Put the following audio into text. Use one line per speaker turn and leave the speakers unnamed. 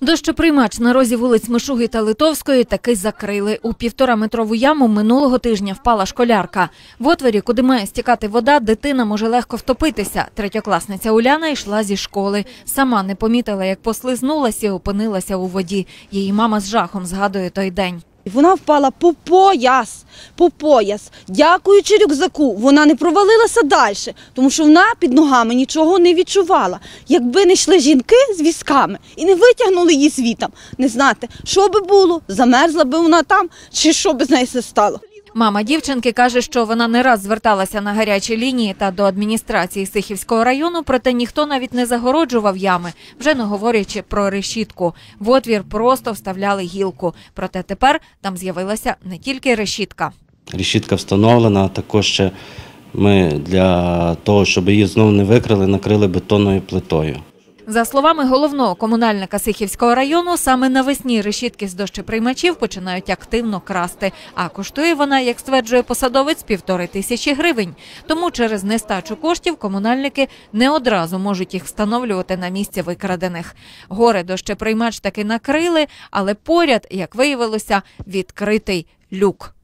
Дощоприймач на розі вулиць Мишуги та Литовської таки закрили. У півтораметрову яму минулого тижня впала школярка. В отворі, куди має стікати вода, дитина може легко втопитися. Третьокласниця Уляна йшла зі школи. Сама не помітила, як послизнулася і опинилася у воді. Її мама з жахом згадує той день.
Вона впала по пояс, по пояс. Дякуючи рюкзаку, вона не провалилася далі, тому що вона під ногами нічого не відчувала. Якби не йшли жінки з візками і не витягнули її звітам, не знати, що би було, замерзла би вона там, чи що би з нею стало.
Мама дівчинки каже, що вона не раз зверталася на гарячі лінії та до адміністрації Сихівського району, проте ніхто навіть не загороджував ями, вже не говорячи про решітку. В отвір просто вставляли гілку. Проте тепер там з'явилася не тільки решітка.
Решітка встановлена, також ще ми для того, щоб її знову не викрили, накрили бетонною плитою.
За словами головного комунальника Сихівського району, саме навесні решітки з дощеприймачів починають активно красти. А коштує вона, як стверджує посадовець, півтори тисячі гривень. Тому через нестачу коштів комунальники не одразу можуть їх встановлювати на місці викрадених. Горе дощеприймач таки накрили, але поряд, як виявилося, відкритий люк.